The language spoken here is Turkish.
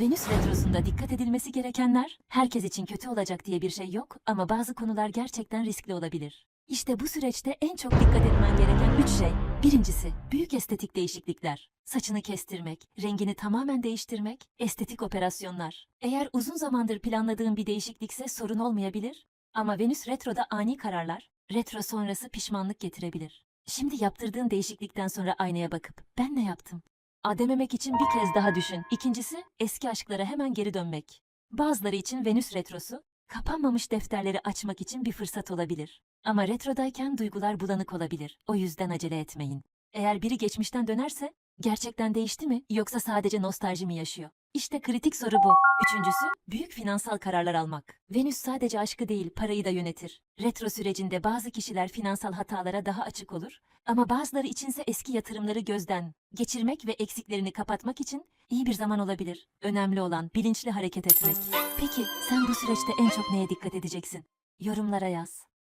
Venüs retrosunda dikkat edilmesi gerekenler, herkes için kötü olacak diye bir şey yok ama bazı konular gerçekten riskli olabilir. İşte bu süreçte en çok dikkat etmen gereken üç şey. Birincisi, büyük estetik değişiklikler. Saçını kestirmek, rengini tamamen değiştirmek, estetik operasyonlar. Eğer uzun zamandır planladığın bir değişiklikse sorun olmayabilir. Ama Venüs retroda ani kararlar, retro sonrası pişmanlık getirebilir. Şimdi yaptırdığın değişiklikten sonra aynaya bakıp, ben ne yaptım? A dememek için bir kez daha düşün. İkincisi, eski aşklara hemen geri dönmek. Bazıları için Venüs retrosu, kapanmamış defterleri açmak için bir fırsat olabilir. Ama retrodayken duygular bulanık olabilir. O yüzden acele etmeyin. Eğer biri geçmişten dönerse, gerçekten değişti mi yoksa sadece nostalji mi yaşıyor? İşte kritik soru bu. Üçüncüsü, büyük finansal kararlar almak. Venüs sadece aşkı değil, parayı da yönetir. Retro sürecinde bazı kişiler finansal hatalara daha açık olur ama bazıları içinse eski yatırımları gözden geçirmek ve eksiklerini kapatmak için iyi bir zaman olabilir. Önemli olan bilinçli hareket etmek. Peki sen bu süreçte en çok neye dikkat edeceksin? Yorumlara yaz.